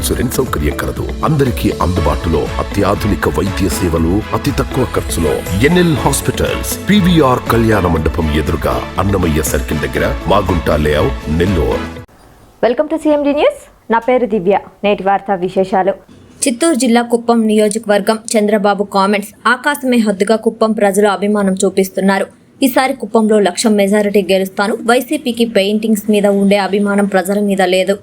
Insurance సౌకర్యం కలదు. అందరికీ అందుబాటులో అత్యాధునిక వైద్య సేవలు అతి తక్కువ ఖర్చులో. ఎన్ఎల్ హాస్పిటల్స్ పివిఆర్ కళ్యాణ మండపం ఎదురుగా అన్నమయ్య సర్కిల్ దగ్గర Magunta layout Nellore. Welcome to CMD news. నా పేరు దివ్య. నేటి వార్తా విశేషాలు. చిత్తూరు జిల్లా కుప్పం నియోజకవర్గం చంద్రబాబు కామెంట్స్ ఆకాశమే హద్దుగా కుప్పం ప్రజలు అభిమానం చూపిస్తున్నారు. ఈసారి కుప్పంలో లక్ష మెజారిటీ గెలుస్తాను. వైసీపీకి పెయింటింగ్స్ మీద ఉండే అభిమానం ప్రజల మీద లేదు.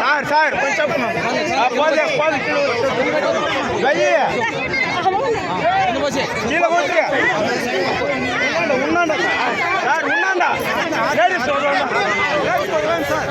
సార్ సార్ కొంచెం ఆ, పోలే పోలే వెయ్యి కీలో కొట్టి సార్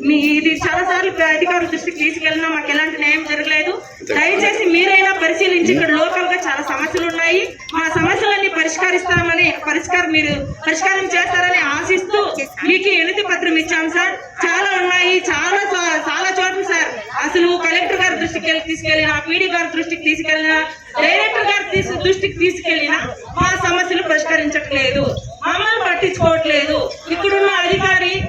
మీ ఇది చాలా సార్లు అధికారుల దృష్టికి తీసుకెళ్ళినా మాకు ఎలాంటి న్యాయం జరగలేదు. దయచేసి మీరైనా పరిశీలించి ఇక్కడ లోకల్గా చాలా సమస్యలు ఉన్నాయి. మా సమస్యలన్నీ పరిష్కరిస్తామని పరిష్కారం మీరు పరిష్కారం చేస్తారని ఆశిస్తూ మీకు ఎనితి పత్రం ఇచ్చాం సార్. చాలా ఉన్నాయి చాలా చాలా చోట్ల సార్. అసలు కలెక్టర్ గారి దృష్టికి వెళ్ళి తీసుకెళ్ళిన పీడీ గారి దృష్టికి తీసుకెళ్ళిన డైరెక్టర్ గారి తీసు- దృష్టికి తీసుకెళ్ళిన మా సమస్యలు పరిష్కరించట్లేదు. మమ్మల్ని పట్టించుకోవట్లేదు. ఇక్కడున్న అధికారి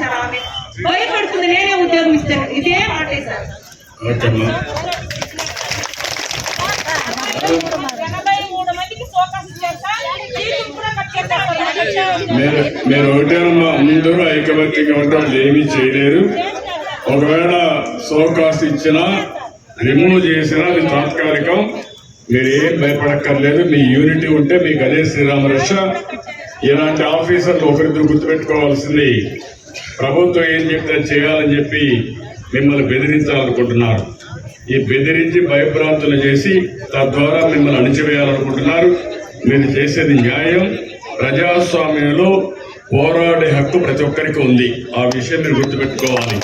సార్ ఆమె భయపడుతుంది నేనే ఉద్యోగం ఇస్తాను. ఇదే మాటే సార్. మీరు మీరు ఒకటేనమ్మా అందరూ ఐకమత్యంగా ఉంటాం ఏమీ చేయలేరు. ఒకవేళ సోకాస్ ఇచ్చినా రిమూవ్ చేసినా అది తాత్కాలికం. మీరు ఏం భయపడక్కర్లేదు మీ యూనిటీ ఉంటే మీకు అదే శ్రీరామ రక్ష ఇలాంటి ఆఫీసర్లు ఒకరిద్దరు గుర్తుపెట్టుకోవాల్సింది ప్రభుత్వం ఏం చెప్తే అది చేయాలని చెప్పి మిమ్మల్ని బెదిరించాలనుకుంటున్నారు. ఈ బెదిరించి భయభ్రాంతులు చేసి తద్వారా మిమ్మల్ని అణిచివేయాలనుకుంటున్నారు. మీరు చేసేది న్యాయం. ప్రజాస్వామ్యంలో పోరాడే హక్కు ప్రతి ఒక్కరికి ఉంది. ఆ విషయం మీరు గుర్తుపెట్టుకోవాలి.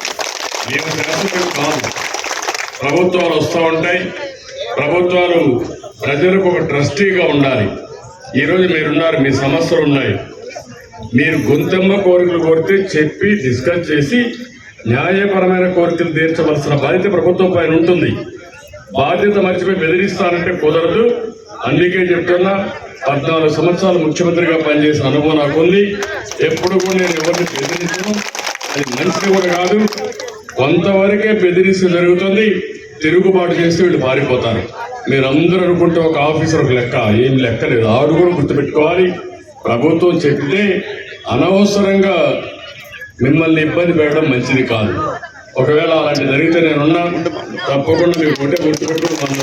మేము శాశ్వతం కాదు. ప్రభుత్వాలు వస్తూ ఉంటాయి. ప్రభుత్వాలు ప్రజలకు ఒక ట్రస్టీగా ఉండాలి. ఈరోజు మీరున్నారు మీ సమస్యలు ఉన్నాయి. మీరు గొంతెమ్మ కోరికలు కోరితే చెప్పి డిస్కస్ చేసి న్యాయపరమైన కోరికలు తీర్చవలసిన బాధ్యత ప్రభుత్వం పైన ఉంటుంది. బాధ్యత మర్చిపోయి బెదిరిస్తానంటే కుదరదు. అందుకే చెప్తున్నా పద్నాలుగు సంవత్సరాలు ముఖ్యమంత్రిగా పనిచేసిన అనుభవం నాకు ఉంది. ఎప్పుడు కూడా నేను ఎవరిని బెదిరించను. అది మంచిది కూడా కాదు. కొంతవరకే బెదిరిస్తూ జరుగుతుంది. తిరుగుబాటు చేస్తే వీళ్ళు పారిపోతారు మీరందరూ అనుకుంటే ఒక ఆఫీసర్ ఒక లెక్క. ఏం లెక్క లేదు. ఆరు కూడా గుర్తుపెట్టుకోవాలి. ప్రభుత్వం చెప్తే అనవసరంగా మిమ్మల్ని ఇబ్బంది పెట్టడం మంచిది కాదు. ఒకవేళ అలాంటి జరిగితే నేనున్నా. తప్పకుండా మీరు కొట్టే గుర్తుపెట్టు వంద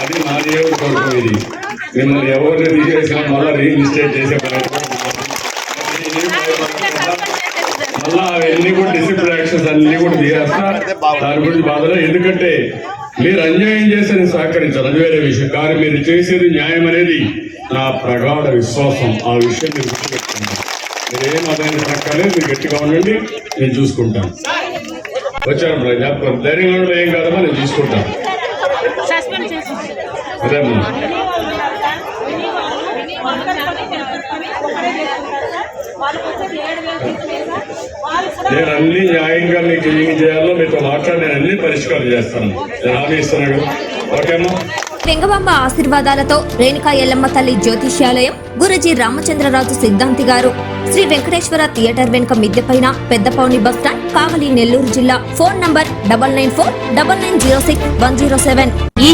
అది నా నియోజకవర్గం ఇది. మిమ్మల్ని ఎవరిని తీసేసినా మళ్ళీ రీఇన్స్టేట్ చేసే మళ్ళీ మళ్ళా అవన్నీ కూడా డిసిప్లిన్ యాక్షన్స్ అన్ని కూడా తీసేస్తా. దాని గురించి బాధలో. ఎందుకంటే మీరు అన్యాయం చేస్తే నేను సహకరించాను అది వేరే విషయం. కానీ మీరు చేసేది న్యాయం అనేది నా ప్రగాఢ విశ్వాసం. ఆ విషయం మీరు గుర్తుపెట్టుకున్నాను మీరు ఏం అదాన్ని పక్కలేదు మీరు గట్టిగా ఉండండి నేను చూసుకుంటాను. వచ్చాను బ్రో, జ్ఞాపకం. ధైర్యంగా ఉండడం ఏం కాదమ్మా నేను చూసుకుంటాను. అదేమ్మా. నేను అన్ని న్యాయంగా మీకు ఏం చేయాలో మీతో మాట్లాడి నేను అన్ని పరిష్కారం చేస్తాను. నేను హామీ ఇస్తున్నాడు ఓకేమ్మా లింగబాంబ ఆశీర్వాదాలతో రేణుకా ఎల్లమ్మ తల్లి జ్యోతిష్యాలయం గురుజీ రామచంద్రరాజు సిద్ధాంతి గారు శ్రీ వెంకటేశ్వర థియేటర్ వెనుక మిద్దె పైన పెద్దపౌని బస్టాండ్ కావలి నెల్లూరు జిల్లా phone number double nine four double nine zero six one zero seven.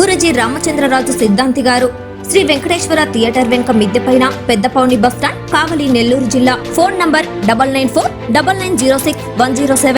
Guruji Ramachandra Raju సిద్ధాంతి గారు. శ్రీ వెంకటేశ్వర థియేటర్ వెనుక మిద్దెపైన పెద్దపౌని బస్టాండ్ కావలి నెల్లూరు జిల్లా phone number double nine four double nine zero six one zero seven.